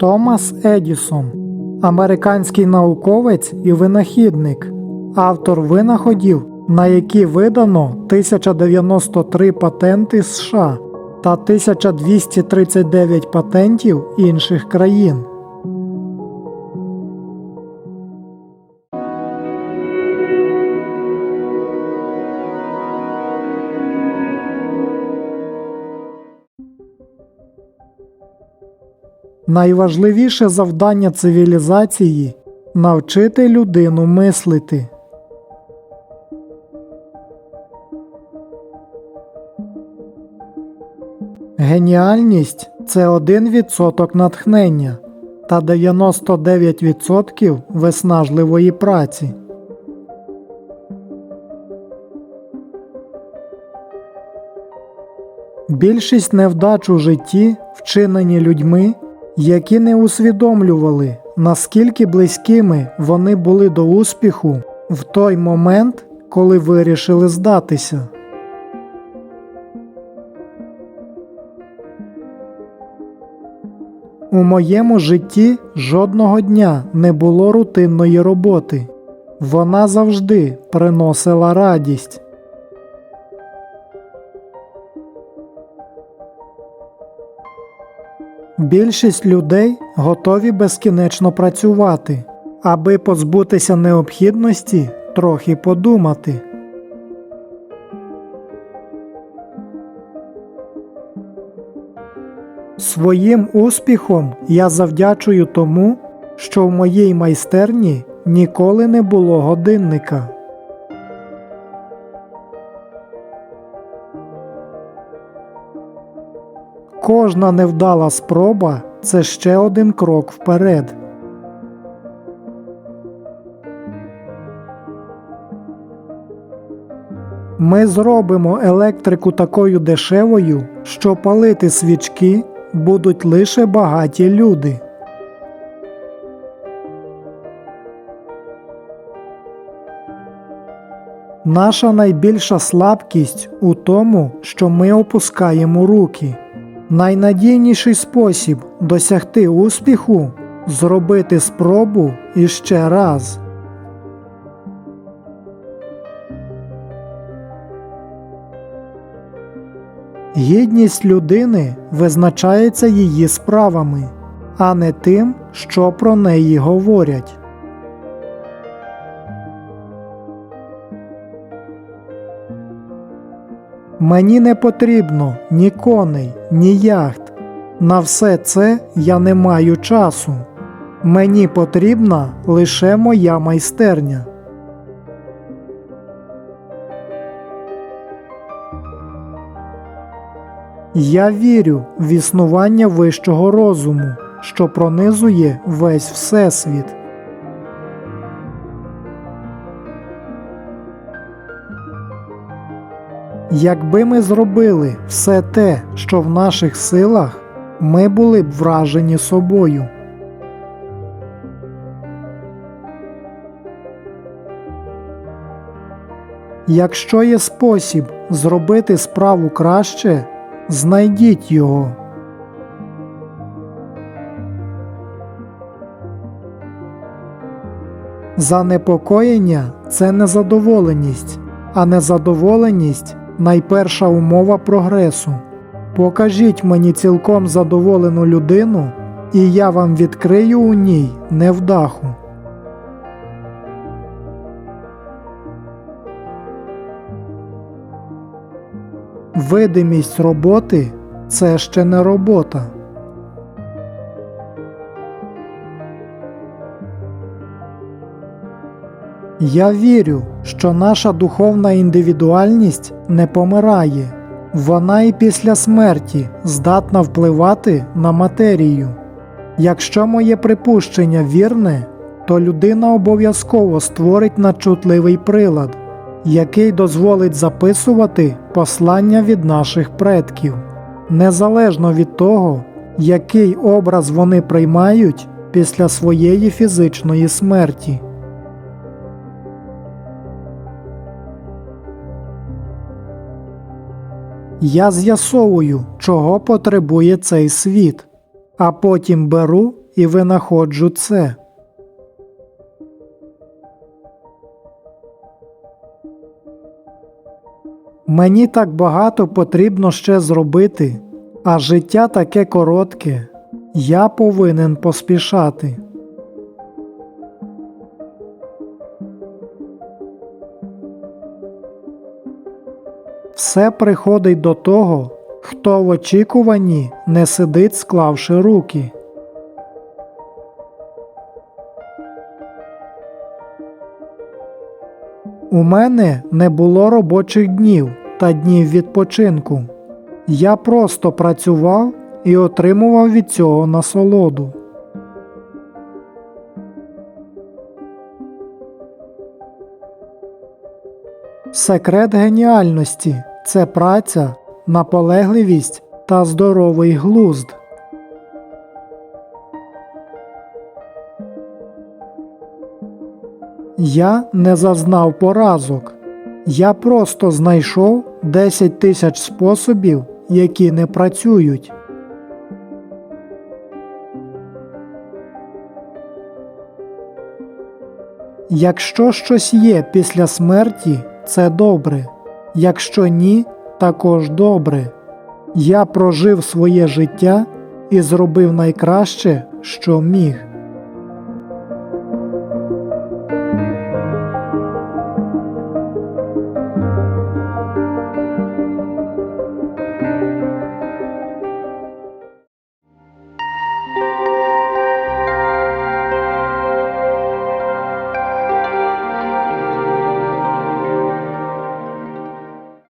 Томас Едісон, американський науковець і винахідник, автор винаходів, на які видано 1093 патенти США та 1239 патентів інших країн. Найважливіше завдання цивілізації навчити людину мислити. Геніальність це 1% натхнення та 99% виснажливої праці. Більшість невдач у житті вчинені людьми, які не усвідомлювали, наскільки близькими вони були до успіху в той момент, коли вирішили здатися. У моєму житті жодного дня не було рутинної роботи. Вона завжди приносила радість. Більшість людей готові безкінечно працювати, аби позбутися необхідності трохи подумати. Своїм успіхом я завдячую тому, що в моїй майстерні ніколи не було годинника. Кожна невдала спроба це ще один крок вперед. Ми зробимо електрику такою дешевою, що палити свічки будуть лише багаті люди. Наша найбільша слабкість у тому, що ми опускаємо руки. Найнадійніший спосіб досягти успіху зробити спробу іще раз. Гідність людини визначається її справами, а не тим, що про неї говорять. Мені не потрібно ні коней, ні яхт. На все це я не маю часу. Мені потрібна лише моя майстерня. Я вірю в існування вищого розуму, що пронизує весь Всесвіт. Якби ми зробили все те, що в наших силах, ми були б вражені собою. Якщо є спосіб зробити справу краще, знайдіть його. Занепокоєння це незадоволеність, а незадоволеність найперша умова прогресу. Покажіть мені цілком задоволену людину, і я вам відкрию у ній невдаху. Видимість роботи це ще не робота. Я вірю, що наша духовна індивідуальність не помирає, вона і після смерті здатна впливати на матерію. Якщо моє припущення вірне, то людина обов'язково створить надчутливий прилад, який дозволить записувати послання від наших предків, незалежно від того, який образ вони приймають після своєї фізичної смерті. Я з'ясовую, чого потребує цей світ, а потім беру і винаходжу це. Мені так багато потрібно ще зробити, а життя таке коротке. Я повинен поспішати. Все приходить до того, хто в очікуванні не сидить, склавши руки. У мене не було робочих днів та днів відпочинку. Я просто працював і отримував від цього насолоду. Секрет геніальності це праця, наполегливість та здоровий глузд. Я не зазнав поразок. Я просто знайшов 10 тисяч способів, які не працюють. Якщо щось є після смерті, це добре. Якщо ні, також добре. Я прожив своє життя і зробив найкраще, що міг.